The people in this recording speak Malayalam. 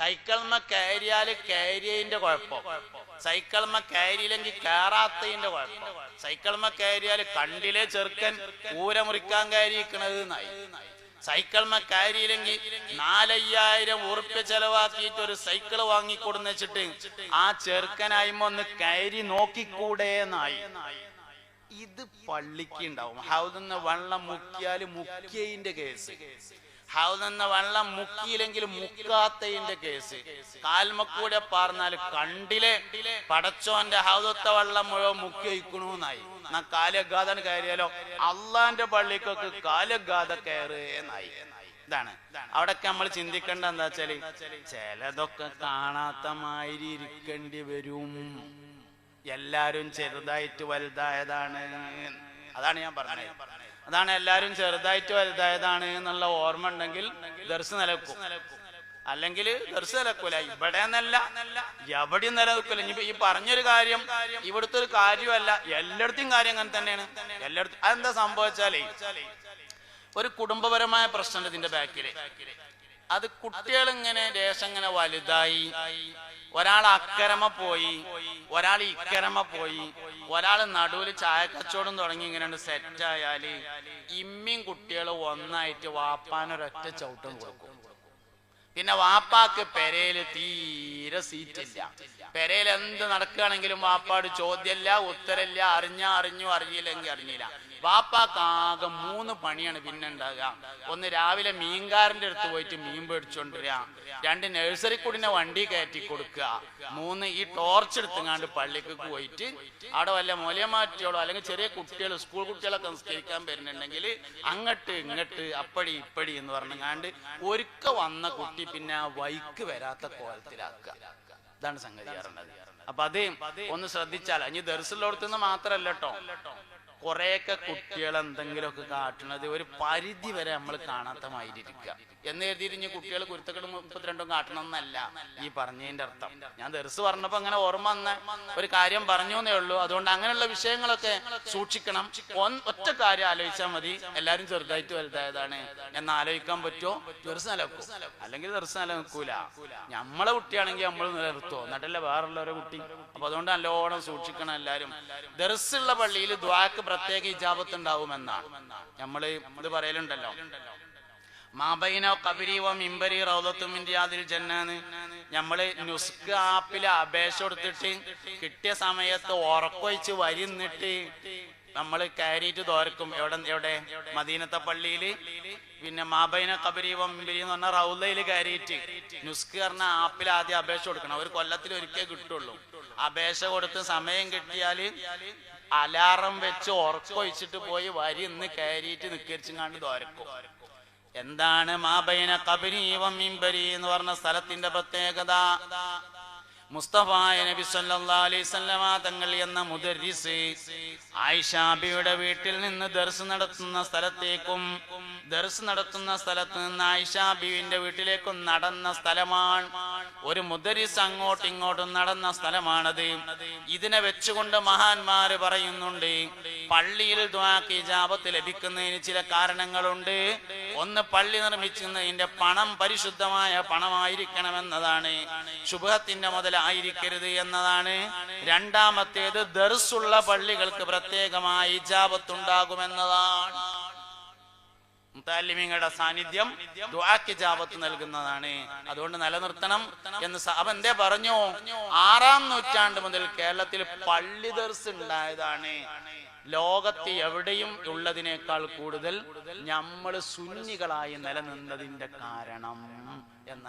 സൈക്കിൾമ കയറിയാൽ കയറിയതിന്റെ കുഴപ്പം. സൈക്കിൾമ കയറിയില്ലെങ്കിൽ കയറാത്തതിന്റെ കുഴപ്പം. സൈക്കിൾമ കയറിയാൽ കണ്ടിലെ ചെറുക്കൻ ഊര മുറിക്കാൻ കയറിയിരിക്കണത് നായി സൈക്കിൾമ കയറിയില്ലെങ്കിൽ നാലയ്യായിരം ഉറുപ്പ്യ ചെലവാക്കിയിട്ട് ഒരു സൈക്കിൾ വാങ്ങിക്കൊടുന്ന് വെച്ചിട്ട് ആ ചെറുക്കനായ്മ ഒന്ന് കയറി നോക്കിക്കൂടെ നായി ഇത് പള്ളിക്ക് ഉണ്ടാവും. ഹൗദെന്ന വെള്ളം മുക്കിയാൽ മുക്കിയതിന്റെ കേസ്. ഹൗദെന്ന വെള്ളം മുക്കിയില്ലെങ്കിൽ മുക്കാത്തതിന്റെ കേസ്. കാൽമക്കൂടെ പറഞ്ഞാൽ കണ്ടിലെ പടച്ചോന്റെ ഹൗദത്ത വെള്ളം മുഴുവൻ മുക്കി വയ്ക്കണമെന്നായി എന്നാ കാലഘാതൻ കയറിയാലോ? അള്ളാന്റെ പള്ളിക്കൊക്കെ കാലഘാത കയറുന്നായി ഇതാണ്. അവിടൊക്കെ നമ്മൾ ചിന്തിക്കേണ്ട എന്താ വെച്ചാൽ ചിലതൊക്കെ കാണാത്ത മാതിരി ഇരിക്കേണ്ടി വരും. എല്ലാരും ചെറുതായിട്ട് വലുതായതാണ്. അതാണ് ഞാൻ പറഞ്ഞത്. അതാണ് എല്ലാവരും ചെറുതായിട്ട് വലുതായതാണ് എന്നുള്ള ഓർമ്മ ഉണ്ടെങ്കിൽ ദർശ നിലക്കും. അല്ലെങ്കിൽ ദർശ നിലക്കൂല. ഇവിടെ എന്നല്ല എവിടെയും നിലനിൽക്കില്ല. ഇനി ഈ പറഞ്ഞൊരു കാര്യം ഇവിടുത്തെ ഒരു കാര്യമല്ല. എല്ലായിടത്തും കാര്യം അങ്ങനെ തന്നെയാണ്. എല്ലായിടത്തും അതെന്താ സംഭവിച്ചാലേ ഒരു കുടുംബപരമായ പ്രശ്നം ഇതിന്റെ ബാക്കിൽ. അത് കുട്ടികൾ ഇങ്ങനെ ദേശം ഇങ്ങനെ വലുതായി ഒരാൾ അക്കരമ പോയി ഒരാൾ ഇക്കരമ പോയി ഒരാൾ നടുവിൽ ചായ കച്ചവടം തുടങ്ങി ഇങ്ങനെ സെറ്റ് ആയാൽ ഇമ്മിയും കുട്ടികൾ ഒന്നായിട്ട് വാപ്പാനൊരൊറ്റ ചവിട്ടം കൊടുക്കും. പിന്നെ വാപ്പാക്ക് പെരയിൽ തീരെ സീറ്റില്ല. പെരയിൽ എന്ത് നടക്കുകയാണെങ്കിലും വാപ്പാട് ചോദ്യമില്ല ഉത്തരമില്ല അറിഞ്ഞ അറിഞ്ഞു അറിയില്ലെങ്കിൽ അറിഞ്ഞില്ല. വാപ്പാക്ക് ആകെ മൂന്ന് പണിയാണ് പിന്നെ ഉണ്ടാകുക ഒന്ന് രാവിലെ മീൻകാരന്റെ അടുത്ത് പോയിട്ട് മീൻ പേടിച്ചോണ്ടിരിക രണ്ട് നഴ്സറി കുടിനെ വണ്ടി കയറ്റി കൊടുക്കുക മൂന്ന് ഈ ടോർച്ച് എടുത്തുങ്ങാണ്ട് പള്ളിക്ക് പോയിട്ട് അവിടെ വല്ല മൊലയമാറ്റിയോളോ അല്ലെങ്കിൽ ചെറിയ കുട്ടികൾ സ്കൂൾ കുട്ടികളൊക്കെ സംസ്കരിക്കാൻ വരുന്നുണ്ടെങ്കിൽ അങ്ങട്ട് ഇങ്ങട്ട് അപ്പടി ഇപ്പടി എന്ന് പറഞ്ഞങ്ങാണ്ട് ഒരുക്ക വന്ന കുട്ടി പിന്നെ ആ വൈക്ക് വരാത്ത കോലത്തിലാക്കുക. ഇതാണ് സംഗതി അപ്പൊ അത് ഒന്ന് ശ്രദ്ധിച്ചാൽ ഇനി ദർശനത്തുനിന്ന് മാത്രല്ല കുറെയൊക്കെ കുട്ടികൾ എന്തെങ്കിലുമൊക്കെ കാട്ടണത് ഒരു പരിധി വരെ നമ്മൾ കാണാത്ത മാതിരി ഇരിക്കുക എന്ന് ഇനി കുട്ടികൾ കുരുത്തക്കെട് മുപ്പത്തിരണ്ടും കാട്ടണമെന്നല്ല ഈ പറഞ്ഞതിന്റെ അർത്ഥം. ഞാൻ ദർസ് പറഞ്ഞപ്പോ അങ്ങനെ ഓർമ്മ വന്ന ഒരു കാര്യം പറഞ്ഞു എന്നേ ഉള്ളൂ. അതുകൊണ്ട് അങ്ങനെയുള്ള വിഷയങ്ങളൊക്കെ സൂക്ഷിക്കണം. ഒറ്റ കാര്യം ആലോചിച്ചാൽ മതി. എല്ലാരും ചെറുതായിട്ട് വലുതായതാണ്. എന്ന് ആലോചിക്കാൻ പറ്റുമോ? ദർസ് നിലക്കും അല്ലെങ്കിൽ ദർസ് നിലനിൽക്കൂല. നമ്മളെ കുട്ടിയാണെങ്കിൽ നമ്മൾ നിലനിർത്തുമോ എന്നിട്ടല്ലേ വേറുള്ളവരെ കുട്ടി? അപ്പൊ അതുകൊണ്ട് നല്ലോണം സൂക്ഷിക്കണം എല്ലാരും. ദർസുള്ള പള്ളിയിൽ ദ്വാക്ക് പ്രത്യേക ഇജാബത്ത് ഉണ്ടാവുമെന്നാണ് നമ്മൾ ഇത് പറയലുണ്ടല്ലോ. മാബൈനോ കബിരിയോ മിമ്പരി റൗലത്തുമിന്റെ അതിൽ ജന്നാന്ന്. നമ്മൾ നുസ്ക് ആപ്പിൽ അപേക്ഷ കൊടുത്തിട്ട് കിട്ടിയ സമയത്ത് ഉറക്കൊഴിച്ച് വരിന്നിട്ട് നമ്മൾ കയറിയിട്ട് തോരക്കും. എവിടെ എവിടെ? മദീനത്തെ പള്ളിയിൽ പിന്നെ മാബൈന കബരി വമ്പിരി എന്ന് പറഞ്ഞ റൗലയിൽ കയറിയിട്ട്. നുസ്ക് പറഞ്ഞ ആപ്പിൽ ആദ്യം അപേക്ഷ കൊടുക്കണം. ഒരു കൊല്ലത്തിൽ ഒരിക്കൽ കിട്ടുള്ളൂ. അപേക്ഷ കൊടുത്ത് സമയം കിട്ടിയാൽ അലാറം വെച്ച് ഉറക്കൊഴിച്ചിട്ട് പോയി വരി ഇന്ന് കയറിയിട്ട് നിക്കരിച്ചും തോരക്കും. എന്താണ് മാബൈന കബരി മിമ്പരി എന്ന് പറഞ്ഞ സ്ഥലത്തിന്റെ പ്രത്യേകത? മുസ്തഫായ നബി തങ്ങൾ എന്ന മുദരിസ് ആയിഷാബിയുടെ വീട്ടിൽ നിന്ന് ദർസ് നടത്തുന്ന സ്ഥലത്തേക്കും ദർസ് നടത്തുന്ന സ്ഥലത്ത് നിന്ന് ആയിഷാബിയുടെ വീട്ടിലേക്കും നടന്ന സ്ഥലമാണ് ഒരു മുദരിസ് അങ്ങോട്ടും ഇങ്ങോട്ടും നടന്ന സ്ഥലമാണത്. ഇതിനെ വെച്ചുകൊണ്ട് മഹാന്മാര് പറയുന്നുണ്ട് പള്ളിയിൽ ദ്വാക്ക് ജാപത്ത് ലഭിക്കുന്നതിന് ചില കാരണങ്ങളുണ്ട്. ഒന്ന് പള്ളി നിർമ്മിച്ചതിന്റെ പണം പരിശുദ്ധമായ പണമായിരിക്കണം എന്നതാണ് ശുഭത്തിന്റെ മുതലായിരിക്കരുത് എന്നതാണ്. രണ്ടാമത്തേത് ദർസുള്ള പള്ളികൾക്ക് പ്രത്യേകമായി ഇജാബത്ത് ഉണ്ടാകുമെന്നതാണ്. മുത്താലിമിങ്ങളുടെ സാന്നിധ്യം ദുആക്ക് ജാബത്ത് നൽകുന്നതാണ്. അതുകൊണ്ട് നിലനിർത്തണം എന്ന് സഹബ എന്തേ പറഞ്ഞു? ആറാം നൂറ്റാണ്ട് മുതൽ കേരളത്തിൽ പള്ളി ദർസ് ഉണ്ടായതാണ്. ലോകത്ത് എവിടെയും ഉള്ളതിനേക്കാൾ കൂടുതൽ നമ്മൾ സുന്നികളായി നിലനിന്നതിന്റെ കാരണം എന്നാണ്.